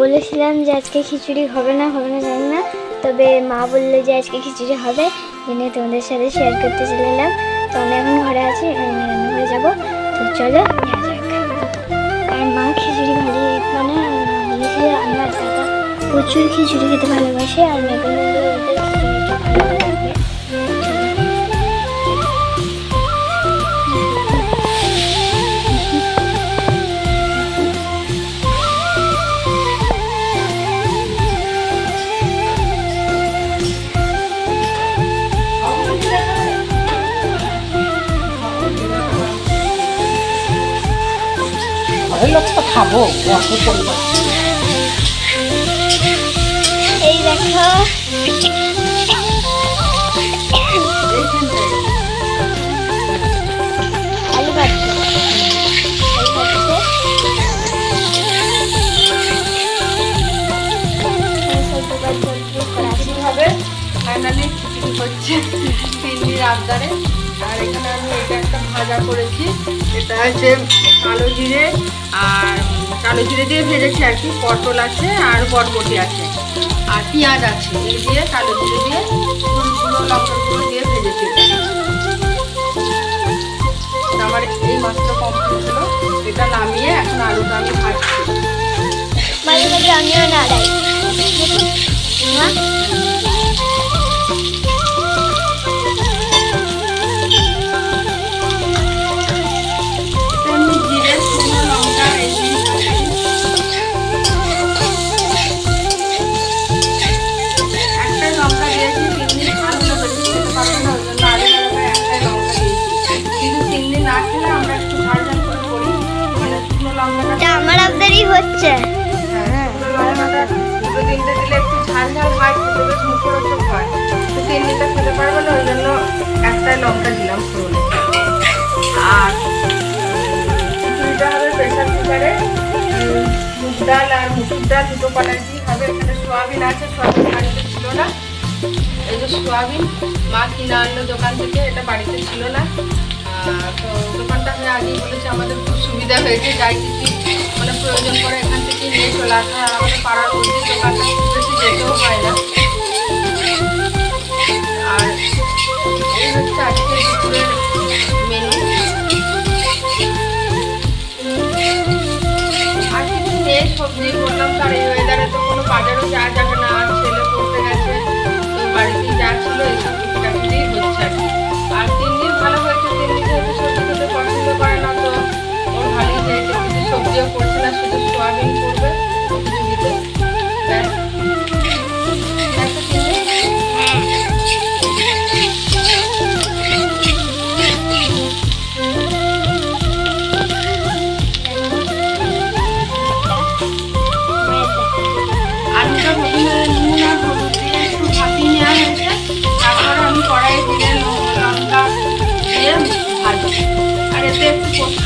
বলেছিলাম যে আজকে খিচুড়ি হবে না হবে না, জানি না। তবে মা বলল যে আজকে খিচুড়ি হবে জেনে তোমাদের সাথে শেয়ার করতে চলে এলাম। তো আমি এখন ঘরে আছি আমি রান্নাঘরে যাব। তো চলো আর মা খিচুড়ি ভালো মানে মা বলেছে আমার দাদা প্রচুর খিচুড়ি খেতে ভালোবাসে, আর মেঘা খাব অত করব এই দেখো। ফাইনালি খিচুড়ি হচ্ছে তিন্নির আবদারে। আর এখানে আমি এটা একটা ভাজা করেছি। এটা হচ্ছে কালো জিরে আর কালো জিরে দিয়ে ভেজেছি আর কি, পটল আছে আর বরবটি আছে। আর পেঁয়াজ আছে, এই দিয়ে কালো জিরে দিয়ে গুঁড়ো লঙ্কার গুঁড়ো দিয়ে ভেজেছি। আমার এই মাছটা কমপ্লিট হলো। এটা নামিয়ে এখন আলুটা আমি ভাজছি। মাঝে মাঝে আমিও না হচ্ছে। হ্যাঁ দিলে একটু ঝাল হয় খেতে বেশ খেতে পারব না, ওই জন্য একটাই লঙ্কা দিলাম আর খিচুড়িটা হবে প্রেশার কুকারে। মুগ ডাল আর মুসুর ডাল, দুটো কোয়ালিটি হবে। এখানে সোয়াবিন আছে, সোয়াবিন বাড়িতে ছিল না। এই সোয়াবিন, মা কিনে আনলো দোকান থেকে, এটা বাড়িতে ছিল না। তো দোকানটা আমি আগেই বলেছি, আমাদের খুব সুবিধা হয়েছে, যাই কিছু মানে প্রয়োজন আর আমাদের পাড়ার মধ্যে দোকানটা খুব যেতেও হয় না।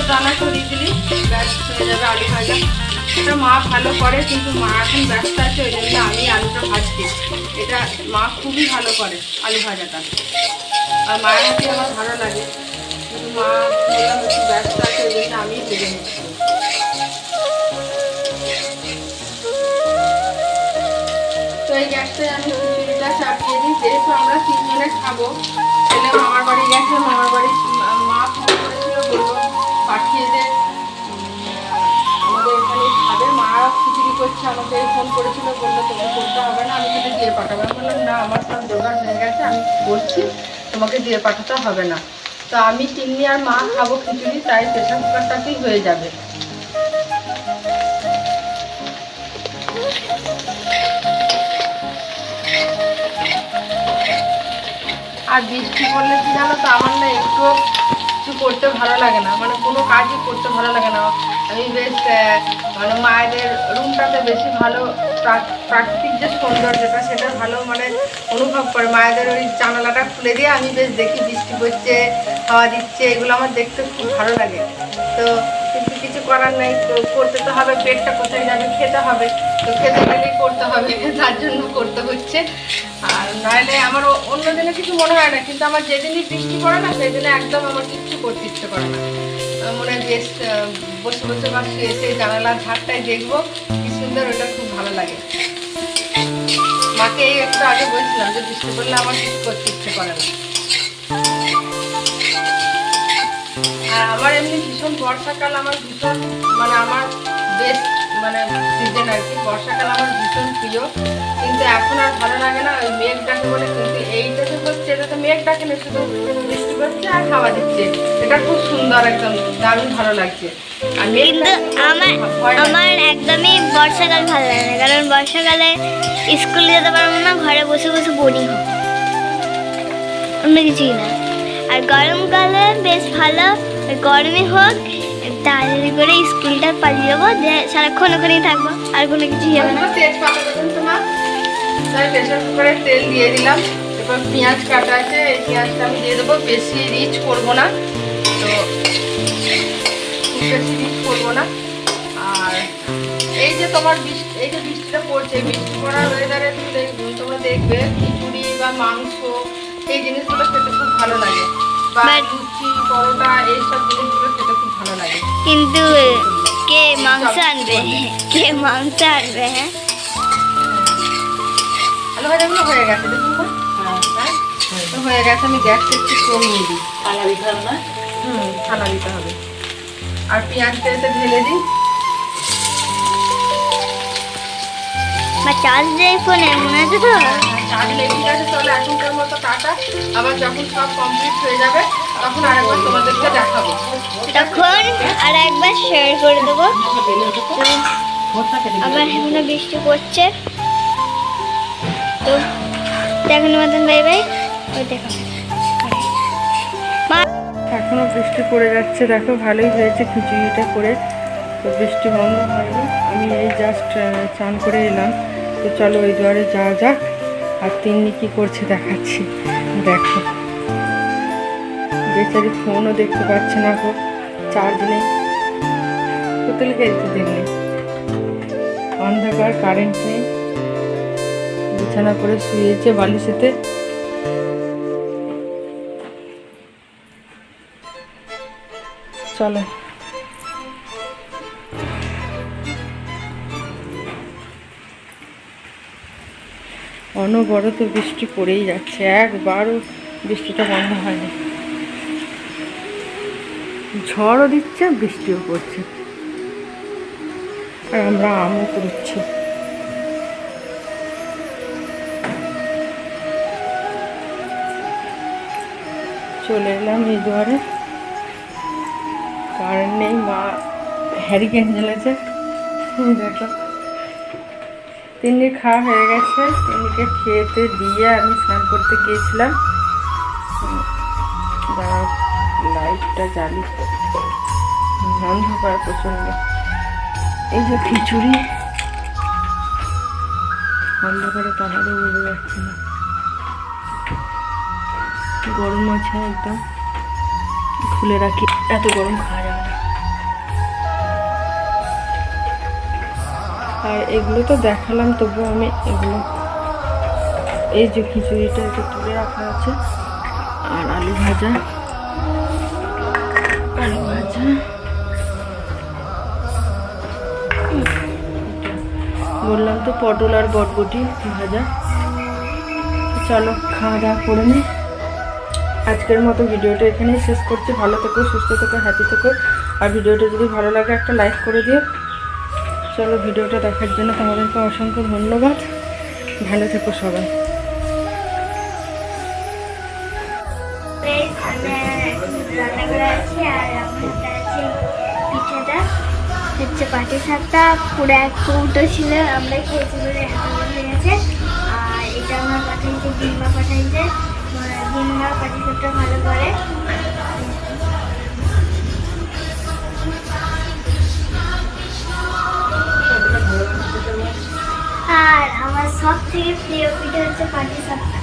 পোস্ত দানা ছড়িয়ে দিলি ব্যাস হয়ে যাবে আলু ভাজা। এটা মা ভালো করে, কিন্তু মা এখন ব্যস্ত আছে, ওই জন্য আমি আলুটা ভাজছি। এটা মা খুবই ভালো করে আলু ভাজাটা। আর মায়ের হাতে আমার ভালো লাগে, কিন্তু মা একটু ব্যস্ত আছে, ওই জন্য আমি ভেজে নিচ্ছি। তো এই গ্যাসটায় আমি খিচুড়িটা চাপিয়ে দিই, যেহেতু আমরা তিনজনে খাব, ছেলে মামার বাড়ি গেছে, মামার বাড়ি করছে আমাকে ফোন করেছিল, বলল তোকে করতে হবে না, আমি তোকে দিয়ে পাঠাবো। আমি বললাম, না, আমার সব জোগাড় হয়ে গেছে, আমি করছি তোমাকে দিয়ে পাঠাতে হবে না। তো আমি তিন্নি আর মা খাব খিচুড়ি, তাই প্রেশার কুকারটাতেই হয়ে যাবে। আর বৃষ্টি পড়লে কি জানো তো, আমার না একটু কিছু করতে ভালো লাগে না মানে কোনো কাজই করতে ভালো লাগে না। আমি বেশ মানে মায়েদের রুমটাতে বেশি ভালো প্রা- প্রাকৃতিক যে সৌন্দর্যটা সেটা ভালো মানে অনুভব করে। মায়েদের ওই জানালাটা খুলে দিয়ে আমি বেশ দেখি বৃষ্টি পড়ছে, হাওয়া দিচ্ছে, এগুলো আমার দেখতে খুব ভালো লাগে। তো কিন্তু কিছু করার নেই, তো করতে তো হবে, পেটটা কোথায় যাবে খেতে হবে। তো খেতে গেলেই করতে হবে, তার জন্য করতে হচ্ছে। আর নাহলে আমার অন্য দিনে কিছু মনে হয় না, কিন্তু আমার যেদিনই বৃষ্টি পড়ে না, সেদিনে একদম আমার কিচ্ছু করতে ইচ্ছে করে না। মনে হয় বেশ বসে বসে বা শুয়ে জানালার ধারটায় দেখব। সুন্দর ওটা খুব ভালো লাগে। মাকে একটু আগে বলছিলাম যে বৃষ্টি পড়লে আমার কিছু করতে ইচ্ছে করে না। আর আমার এমনি ভীষণ বর্ষাকাল আমার ভীষণ মানে আমার বেস্ট মানে সিজন আর কি। বর্ষাকাল আমার ভীষণ প্রিয়। কিন্তু এখন আর ভালো লাগে না ওই মেঘ ডাকে বলে কিন্তু এইটা যে হচ্ছে এটা তো মেঘ ডাকে না শুধু বৃষ্টি পড়ছে আর হাওয়া দিচ্ছে। এটা খুব সুন্দর একদম দারুণ ভালো লাগছে। আর মেঘ আমার আমার একদমই বর্ষাকাল ভালো লাগে না, কারণ বর্ষাকালে স্কুল যেতে পারব না, ঘরে বসে বসে বোরিং হবে। অন্য কিছুই না। আর গরমকালে বেশ ভালো গরমে হোক, তাড়াতাড়ি করে স্কুলটা পালিয়ে যাব, যে সারাক্ষণ ওখানেই থাকব, আর কোনো কিছুই হবে না। তেল দিয়ে দিলাম। পেঁয়াজ কাটা আছে পেঁয়াজটা আমি দিয়ে দেবো, বেশি রিচ করব না। তো বেশি রিচ করব না। যে তোমার বৃষ্টি এই যে বৃষ্টিটা পড়ছে বৃষ্টি পড়ার ওয়েদারে তোমরা দেখবে খিচুড়ি বা মাংস এই জিনিসগুলো খেতে খুব ভালো লাগে। বা লুচি পরোটা এইসব জিনিসগুলো খেতে খুব ভালো লাগে। কিন্তু কে মাংস আনবে? কে মাংস আনবে হ্যাঁ? আলু ভাজাগুলো হয়ে গেছে দেখুন হ্যাঁ তো হয়ে গেছে আমি গ্যাসটা একটু কমিয়ে দিই। থালা দিতে হবে না? হুম দিতে হবে। আর পেঁয়াজ এতে ঢেলে দিই। বা চার্জ দেয় ফোনে মনে আছে তো? চার লেগে গেছে তাহলে এখনকার মতো টাটা। আবার যখন সব কমপ্লিট হয়ে যাবে তখন আরেকবার তোমাদেরকে দেখাবো। তখন আর একবার শেয়ার করে দেবো। আবার এখনও বৃষ্টি পড়ছে। তো দেখানোর মতন বাই বাই ওই দেখো। এখনও বৃষ্টি পড়ে যাচ্ছে দেখো ভালোই হয়েছে খিচুড়িটা করে। তো বৃষ্টি বন্ধ হয়নি। আমি এই জাস্ট চান করে এলাম। তো চলো ওই দুয়ারে যাওয়া যাক। আর তিন্নি কি করছে দেখাচ্ছি। দেখো। বেচারি ফোনও দেখতে পাচ্ছে না গো। চার্জ নেই। পুতুল খেলছে দিল্লি অন্ধকার কারেন্ট নেই। বিছানা করে শুয়েছে বালিশেতে। চলো। অনবরত বৃষ্টি পড়েই যাচ্ছে। একবারও বৃষ্টিটা বন্ধ হয়নি। ঝড়ও দিচ্ছে, বৃষ্টিও পড়ছে। আর আমরা আমও করছি। চলে এলাম এই দুয়ারে। কারেন্ট নেই মা হ্যারিকেন জ্বেলেছে। এই তিন্নি খাওয়া হয়ে গেছে। তিন্নিকে খেতে দিয়ে আমি স্নান করতে গিয়েছিলাম। লাইটটা জ্বালি। অন্ধকার প্রচণ্ড। এই যে খিচুড়ি। অন্ধকারে পাহাড়ে বোঝা যাচ্ছে না। গরম আছে একদম। খুলে রাখি, এত গরম খাওয়া আর এগুলো তো দেখালাম তবু আমি এগুলো, এই যে খিচুড়িটা একটু তুলে রাখা আছে। আর আলু ভাজা আলু ভাজা। বললাম তো পটল আর বটবটি ভাজা। চলো, খাওয়া দাওয়া করে নিই আজকের মতো ভিডিওটা এখানেই শেষ করছি। ভালো থেকো, সুস্থ থেকো হ্যাপি থেকো। আর ভিডিওটা যদি ভালো লাগে, একটা লাইক করে দিও। চলো ভিডিওটা দেখার জন্য তোমাদেরকে অসংখ্য ধন্যবাদ। ভালো থেকো সবাই। হচ্ছে পাটি সাপটা পুরো এক কৌটো ছিল আমরা খেয়েছি বলে হয়ে গেছে আর এটা আমার পাঠাইছে ডিম্বা পাঠাইছে। ডিম্বা পাটি সাপটা ভালো করে। সব থেকে প্রিয় পিঠা হচ্ছে পাটি সাপটা।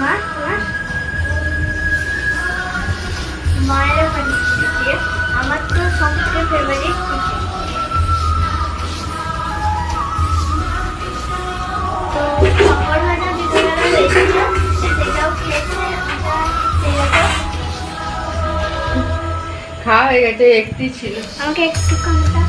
মা তোমার মায়েরও পাঠিয়েছে প্রিয়। আমার তো সব থেকে ফেভারিট তো বিকেলবেলা হয়েছিল সেটাও খেয়েছে খাওয়া হয়ে গেছে একটি ছিল। আমাকে একটু কমটা